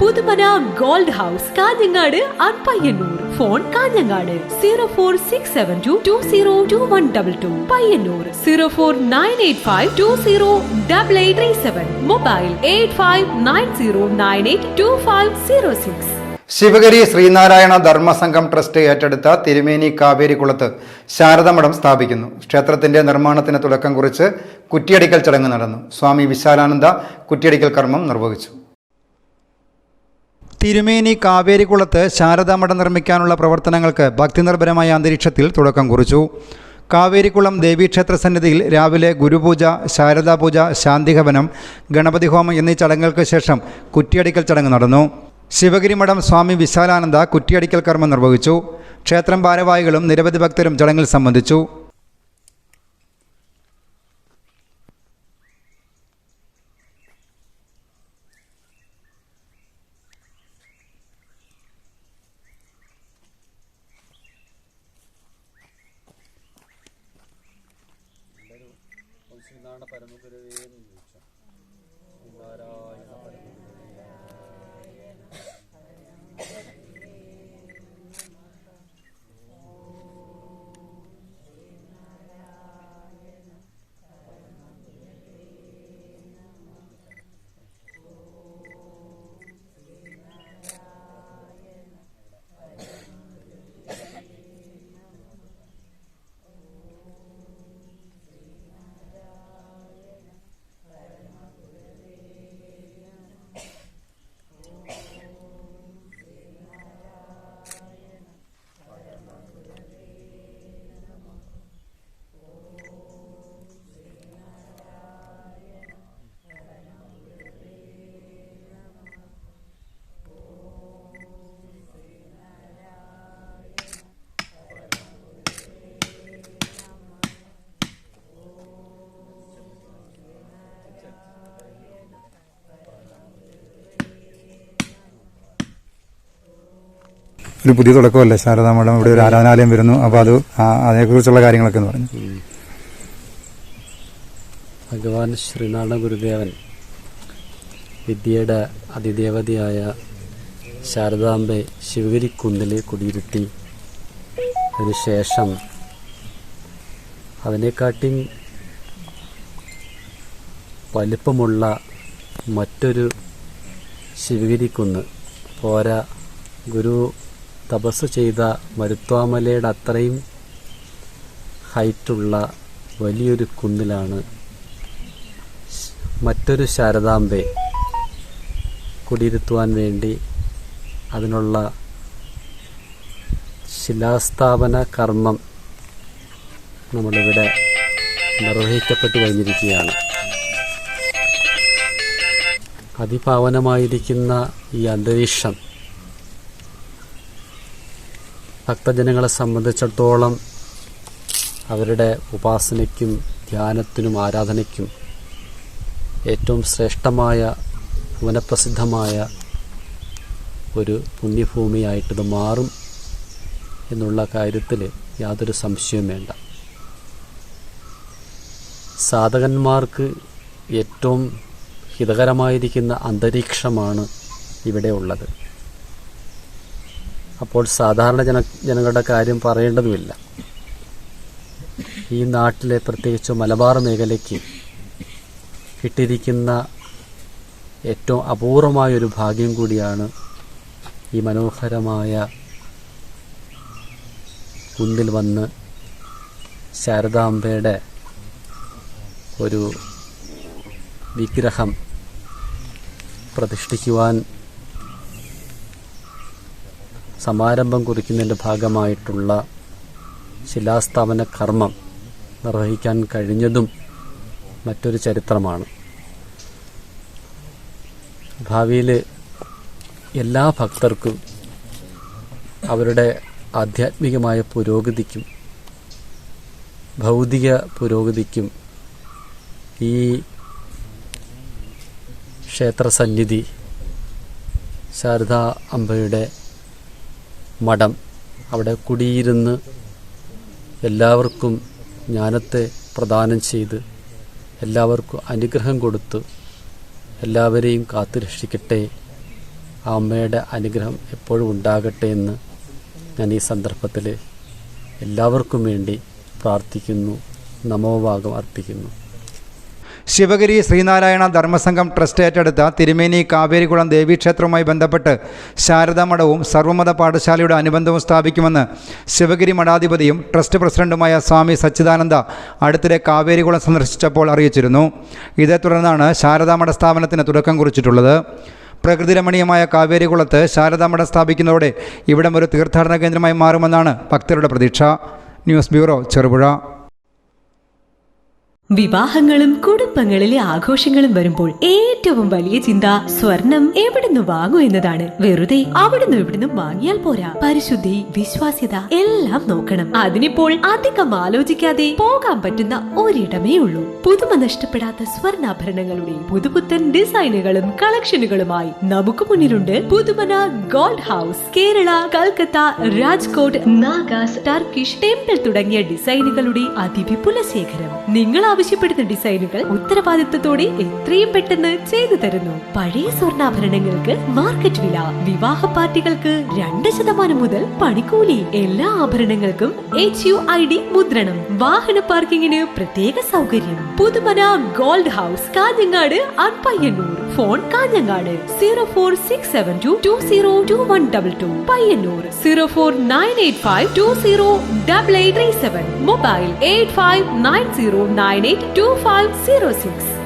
Puthumana gold house Kanhangad and phone Kanhangad zero four six seven two two zero two one double two. Payyanur zero four nine eight five two zero double eight three seven. Mobile eight five nine zero nine eight two five zero six. Sivagiri Sreenarayana Dharmasangham trust ഏറ്റെടുത്ത തിരുമേനി കാവേരിക്കുളത്ത് ശാരദമഠം സ്ഥാപിക്കുന്നു. ക്ഷേത്രത്തിന്റെ നിർമ്മാണത്തിന് തുടക്കം കുറിച്ച് കുറ്റിയടിക്കൽ ചടങ്ങ് നടന്നു. സ്വാമി വിശാലാനന്ദ കുറ്റിയടിക്കൽ കർമ്മം നിർവഹിച്ചു. തിരുമേനി കാവേരിക്കുളത്ത് ശാരദാമഠം നിർമ്മിക്കാനുള്ള പ്രവർത്തനങ്ങൾക്ക് ഭക്തിനിർഭരമായ അന്തരീക്ഷത്തിൽ തുടക്കം കുറിച്ചു. കാവേരിക്കുളം ദേവീക്ഷേത്ര സന്നിധിയിൽ രാവിലെ ഗുരുപൂജ ശാരദാപൂജ ശാന്തിഹവനം ഗണപതി ഹോമം എന്നീ ചടങ്ങുകൾക്ക് ശേഷം കുറ്റിയടിക്കൽ ചടങ്ങ് നടന്നു. ശിവഗിരി മഠം സ്വാമി വിശാലാനന്ദ കുറ്റിയടിക്കൽ കർമ്മം നിർവഹിച്ചു. ക്ഷേത്രം ഭാരവാഹികളും നിരവധി ഭക്തരും ചടങ്ങിൽ സംബന്ധിച്ചു. ശ്രീനാരായണ പരമഗുരുവേ ചോദിച്ചു. നാരായണ പരമ ഒരു പുതിയ തുടക്കമല്ലേ? ശാരദാമഠം ഇവിടെ ഒരു ആരാധനാലയം വരുന്നു. അപ്പോൾ അത് അതിനെക്കുറിച്ചുള്ള കാര്യങ്ങളൊക്കെ എന്ന് പറഞ്ഞു. ഭഗവാൻ ശ്രീനാരായണ ഗുരുദേവൻ വിദ്യയുടെ അതിദേവതയായ ശാരദാംബെ ശിവഗിരിക്കുന്നിൽ കുടിയിരുത്തി അതിനുശേഷം അതിനെക്കാട്ടി വലിപ്പമുള്ള മറ്റൊരു ശിവഗിരിക്കുന്ന് പോരാ ഗുരു തപസ് ചെയ്ത മരുത്വാമലയുടെ അത്രയും ഹൈറ്റുള്ള വലിയൊരു കുന്നിലാണ് മറ്റൊരു ശാരദാംബെ കുടിയിരുത്തുവാൻ വേണ്ടി അതിനുള്ള ശിലാസ്ഥാപന കർമ്മം നമ്മളിവിടെ നിർവഹിക്കപ്പെട്ടു കഴിഞ്ഞിരിക്കുകയാണ്. അതിപാവനമായിരിക്കുന്ന ഈ അന്തരീക്ഷം ഭക്തജനങ്ങളെ സംബന്ധിച്ചിടത്തോളം അവരുടെ ഉപാസനയ്ക്കും ധ്യാനത്തിനും ആരാധനയ്ക്കും ഏറ്റവും ശ്രേഷ്ഠമായ പുനഃപ്രസിദ്ധമായ ഒരു പുണ്യഭൂമിയായിട്ടിത് മാറും എന്നുള്ള കാര്യത്തിൽ യാതൊരു സംശയവും വേണ്ട. സാധകന്മാർക്ക് ഏറ്റവും ഹിതകരമായിരിക്കുന്ന അന്തരീക്ഷമാണ് ഇവിടെ ഉള്ളത്. അപ്പോൾ സാധാരണ ജന ജനങ്ങളുടെ കാര്യം പറയേണ്ടതുമില്ല. ഈ നാട്ടിലെ പ്രത്യേകിച്ച് മലബാർ മേഖലയ്ക്ക് കിട്ടിയിരിക്കുന്ന ഏറ്റവും അപൂർവമായ ഒരു ഭാഗ്യം കൂടിയാണ് ഈ മനോഹരമായ കുന്നിൽ വന്ന് ശാരദാംബയുടെ ഒരു വിഗ്രഹം പ്രതിഷ്ഠിക്കുവാൻ സമാരംഭം കുറിക്കുന്നതിന്റെ ഭാഗമായിട്ടുള്ള ശിലാസ്ഥാപന കർമ്മം നിർവഹിക്കാൻ കഴിഞ്ഞതും മറ്റൊരു ചരിത്രമാണ്. ഭാവിയിൽ എല്ലാ ഭക്തർക്കും അവരുടെ ആധ്യാത്മികമായ പുരോഗതിക്കും ഭൗതിക പുരോഗതിക്കും ഈ ക്ഷേത്രസന്നിധി ശാരദാ അമ്പയുടെ മഠം അവിടെ കുടിയിരുന്ന് എല്ലാവർക്കും ജ്ഞാനത്തെ പ്രദാനം ചെയ്ത് എല്ലാവർക്കും അനുഗ്രഹം കൊടുത്ത് എല്ലാവരെയും കാത്തുരക്ഷിക്കട്ടെ ആ അമ്മയുടെ അനുഗ്രഹം എപ്പോഴും ഉണ്ടാകട്ടെ എന്ന് ഞാൻ ഈ സന്ദർഭത്തിൽ എല്ലാവർക്കും വേണ്ടി പ്രാർത്ഥിക്കുന്നു. നമോഭാഗം അർപ്പിക്കുന്നു. ശിവഗിരി ശ്രീനാരായണ ധർമ്മസംഘം ട്രസ്റ്റ് ഏറ്റെടുത്ത തിരുമേനി കാവേരികുളം ദേവീക്ഷേത്രവുമായി ബന്ധപ്പെട്ട് ശാരദാ സർവമത പാഠശാലയുടെ അനുബന്ധവും സ്ഥാപിക്കുമെന്ന് ശിവഗിരി മഠാധിപതിയും ട്രസ്റ്റ് പ്രസിഡന്റുമായ സ്വാമി സച്ചിദാനന്ദ അടുത്തിടെ കാവേരികുളം സന്ദർശിച്ചപ്പോൾ അറിയിച്ചിരുന്നു. ഇതേ തുടർന്നാണ് ശാരദാമഠ സ്ഥാപനത്തിന് തുടക്കം കുറിച്ചിട്ടുള്ളത്. പ്രകൃതിരമണീയമായ കാവേരികുളത്ത് ശാരദാമഠ സ്ഥാപിക്കുന്നതോടെ ഇവിടം ഒരു തീർത്ഥാടന കേന്ദ്രമായി മാറുമെന്നാണ് ഭക്തരുടെ പ്രതീക്ഷ. News bureau Cherupuzha. വിവാഹങ്ങളും കുടുംബങ്ങളിലെ ആഘോഷങ്ങളും വരുമ്പോൾ ഏറ്റവും വലിയ ചിന്ത സ്വർണം എവിടുന്ന് വാങ്ങൂ എന്നതാണ്. വെറുതെ അവിടുന്ന് ഇവിടുന്ന് വാങ്ങിയാൽ പോരാ. പരിശുദ്ധി വിശ്വാസ്യത എല്ലാം നോക്കണം. അതിനിപ്പോൾ അധികം ആലോചിക്കാതെ പോകാൻ പറ്റുന്ന ഒരിടമേ ഉള്ളൂ. പുതുമ നഷ്ടപ്പെടാത്ത സ്വർണാഭരണങ്ങളുടെ പുതുപുത്തൻ ഡിസൈനുകളും കളക്ഷനുകളുമായി നമുക്ക് മുന്നിലുണ്ട് Puthumana gold house. Kerala Calcutta Rajkot Nagas Turkish temple തുടങ്ങിയ ഡിസൈനുകളുടെ അതിവിപുല ശേഖരം നിങ്ങൾ ആവശ്യപ്പെടുന്ന ഡിസൈനുകൾ ഉത്തരവാദിത്വത്തോടെ എത്രയും പെട്ടെന്ന് ചെയ്തു തരുന്നു. പഴയ സ്വർണാഭരണങ്ങൾക്ക് മാർക്കറ്റ് വില വിവാഹ പാർട്ടികൾക്ക് രണ്ട് ശതമാനം മുതൽ പണിക്കൂലി എല്ലാ ആഭരണങ്ങൾക്കും എച്ച് യു ഐ ഡി മുദ്രണം വാഹന പാർക്കിങ്ങിന് പ്രത്യേക സൗകര്യം. Puthumana gold house Kanhangad അൺപയ്യന്നൂർ phone Kanhangad zero four six seven two two zero two one double two Payyanur zero four nine eight five two zero double eight three seven mobile eight five nine zero nine eight two five zero six